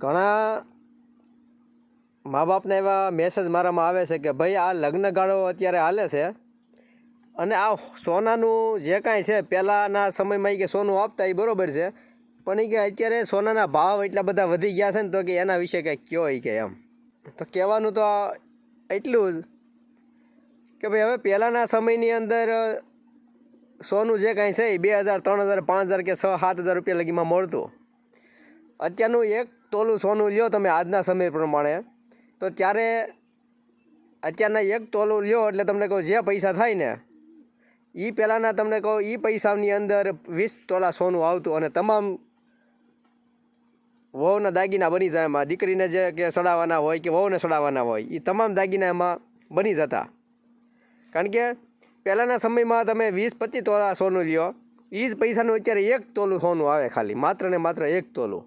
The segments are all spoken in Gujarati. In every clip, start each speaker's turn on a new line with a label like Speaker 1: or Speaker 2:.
Speaker 1: ઘણા મા બાપને એવા મેસેજ મારામાં આવે છે કે, ભાઈ, આ લગ્નગાળો અત્યારે હાલે છે અને આ સોનાનું જે કાંઈ છે, પહેલાંના સમયમાં એ કે સોનું આપતા એ બરાબર છે, પણ એ કે અત્યારે સોનાના ભાવ એટલા બધા વધી ગયા છે ને તો કે એના વિશે કંઈક કયો એ કે એમ. તો કહેવાનું તો એટલું જ કે, ભાઈ, હવે પહેલાંના સમયની અંદર સોનું જે કાંઈ છે એ બે હજાર, ત્રણ હજાર, પાંચ હજાર કે છ, સાત હજાર રૂપિયા લગીમાં મળતું. અત્યારનું એક તોલું સોનું લ્યો તમે આજના સમય પ્રમાણે. તો ત્યારે અત્યારના એક તોલું લ્યો એટલે તમને કહું જે પૈસા થાય ને એ પહેલાંના તમને કહું એ પૈસાની અંદર વીસ તોલા સોનું આવતું અને તમામ વહુના દાગીના બની જાય એમાં. દીકરીને જે કે સડાવવાના હોય કે વહુને સડાવવાના હોય એ તમામ દાગીના એમાં બની જતા. કારણ કે પહેલાંના સમયમાં તમે વીસ પચીસ તોલા સોનું લ્યો એ જ પૈસાનું અત્યારે એક તોલું સોનું આવે ખાલી, માત્ર ને માત્ર એક તોલું.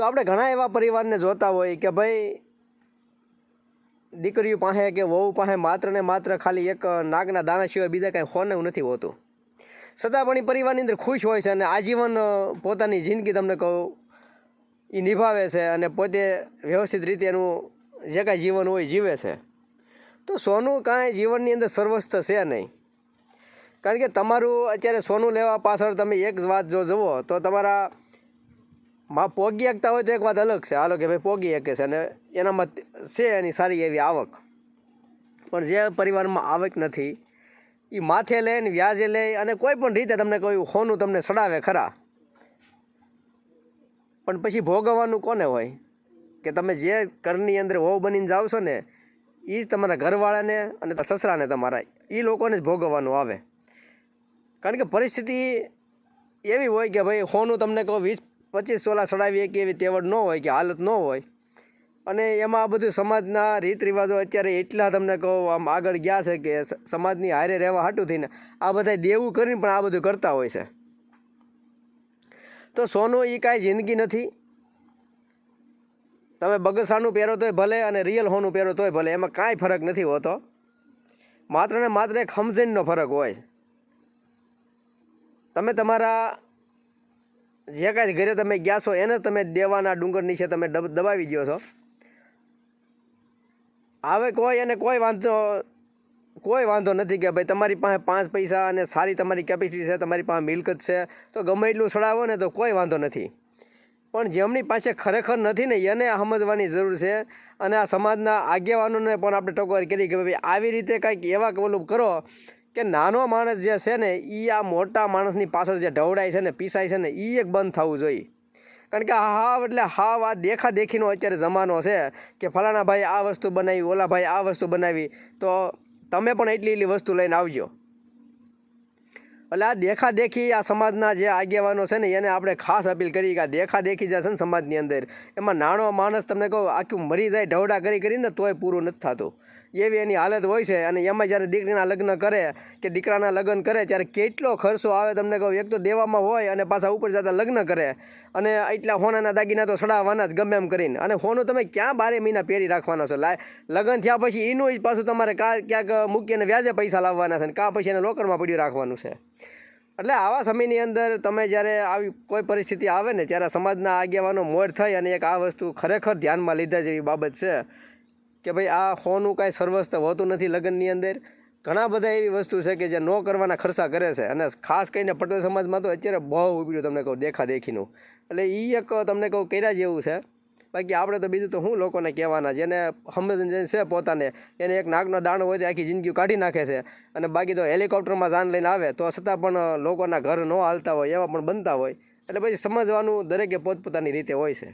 Speaker 1: તો આપણે ઘણા એવા પરિવારને જોતા હોય કે ભાઈ, દીકરીઓ પાસે કે વહુ પાસે માત્ર ને માત્ર ખાલી એક નાગના દાણા સિવાય બીજા કાંઈ હોનું નથી હોતું. છતાં પણ એ પરિવારની અંદર ખુશ હોય છે અને આજીવન પોતાની જિંદગી તમને કહું એ નિભાવે છે અને પોતે વ્યવસ્થિત રીતે એનું જે કાંઈ જીવન હોય જીવે છે. તો સોનું કાંઈ જીવનની અંદર સર્વસ્થ છે નહીં. કારણ કે તમારું અત્યારે સોનું લેવા પાછળ તમે એક જ વાત જો જુઓ તો તમારા માં પોગી શકતા હોય તો એક વાત અલગ છે. હાલો કે ભાઈ પોગી શકે છે અને એનામાં છે એની સારી એવી આવક. પણ જે પરિવારમાં આવક નથી એ માથે લે ને વ્યાજે લે અને કોઈ પણ રીતે તમને કોઈ હોનું તમને સડાવે ખરા. પણ પછી ભોગવવાનું કોને હોય? કે તમે જે ઘરની અંદર હોવ બનીને જાઓ છો ને એ જ તમારા ઘરવાળાને અને સસરાને તમારા એ લોકોને જ ભોગવવાનું આવે. કારણ કે પરિસ્થિતિ એવી હોય કે ભાઈ હોનું તમને કહો વીસ પચીસ સોલા ચડાવીએ કે એવી તેવડ ન હોય, કે હાલત ન હોય. અને એમાં આ બધું સમાજના રીત રિવાજો અત્યારે એટલા તમને કહો, આમ આગળ ગયા છે કે સમાજની હારે રહેવા હાટું થઈને આ બધા દેવું કરીને પણ આ બધું કરતા હોય છે. તો સોનું એ કાંઈ જિંદગી નથી. તમે બગસાનું પહેરો તોય ભલે અને રિયલ હોનું પહેરો તોય ભલે, એમાં કાંઈ ફરક નથી હોતો. માત્ર ને માત્ર એક સમજણનો ફરક હોય તમે તમારા જે કાંઈ ઘરે તમે ગયા છો, એને તમે દેવાના ડુંગર નીચે તમે દબ- દબાવી દો છો. આવે કોઈ એને કોઈ વાંધો કોઈ વાંધો નથી કે ભાઈ તમારી પાસે પાંચ પૈસા અને સારી તમારી કેપેસિટી છે, તમારી પાસે મિલકત છે, તો ગમે એટલું સડાવો ને તો કોઈ વાંધો નથી. પણ જેમની પાસે ખરેખર નથી ને, એને સમજવાની જરૂર છે. અને આ સમાજના આગેવાનોને પણ આપણે ટકોર કરી કે ભાઈ, આવી રીતે કાંઈક એવા ઓલું કરો કે નાનો માણસ જે છે ને એ આ મોટા માણસની પાછળ જે ઢવડાય છે ને, પીસાય છે ને એ એક બંધ થવું જોઈએ. કારણ કે હાવ એટલે હાવ આ દેખા દેખીનો અત્યારે જમાનો છે કે ફલાણા ભાઈ આ વસ્તુ બનાવી, ઓલા ભાઈ આ વસ્તુ બનાવી, તો તમે પણ એટલી એટલી વસ્તુ લઈને આવજો. એટલે આ દેખા દેખી આ સમાજના જે આગેવાનો છે ને, એને આપણે ખાસ અપીલ કરી કે આ દેખા દેખી જે છે ને સમાજની અંદર, એમાં નાનો માણસ તમને કહું, આખું મરી જાય, ઢવડા કરી કરીને તોય પૂરું નથી થતું. એવી એની હાલત હોય છે અને એમાં જ્યારે દીકરીના લગ્ન કરે કે દીકરાના લગ્ન કરે, ત્યારે કેટલો ખર્ચો આવે તમને કહું, એક તો દેવામાં હોય અને પાછા ઉપર જતા લગ્ન કરે. અને એટલા હોનાના દાગીના તો સડાવવાના જ ગમે એમ કરીને. અને હોનું તમે ક્યાં બારે મહિના પહેરી રાખવાના છો? લાય, લગ્ન થયા પછી એનું જ પાછું તમારે કા ક્યાંક મૂકીને વ્યાજે પૈસા લાવવાના છે ને કાં પછી એને લોકરમાં પડ્યું રાખવાનું છે. એટલે આવા સમયની અંદર તમે જ્યારે આવી કોઈ પરિસ્થિતિ આવે ને, ત્યારે સમાજના આગેવાનો મોડ થઈ અને એક આ વસ્તુ ખરેખર ધ્યાનમાં લીધા જેવી બાબત છે. કે ભાઈ આ હોનું કાંઈ સર્વસ્થ હોતું નથી લગ્નની અંદર. ઘણા બધા એવી વસ્તુ છે કે જે ન કરવાના ખર્ચા કરે છે. અને ખાસ કરીને પટેલ સમાજમાં તો અત્યારે બહુ ઉભર્યું તમને કહું દેખા દેખીનું એટલે એ એક તમને કહું કર્યા જેવું છે. બાકી આપણે તો બીજું તો શું લોકોને કહેવાના જેને સમજણ છે પોતાને, એને એક નાકનો દાણો હોય તો આખી જિંદગી કાઢી નાખે છે. અને બાકી તો હેલિકોપ્ટરમાં જાન લઈને આવે તો છતાં પણ લોકોના ઘર ન હાલતા હોય એવા પણ બનતા હોય. એટલે પછી સમજવાનું દરેકે પોતપોતાની રીતે હોય છે.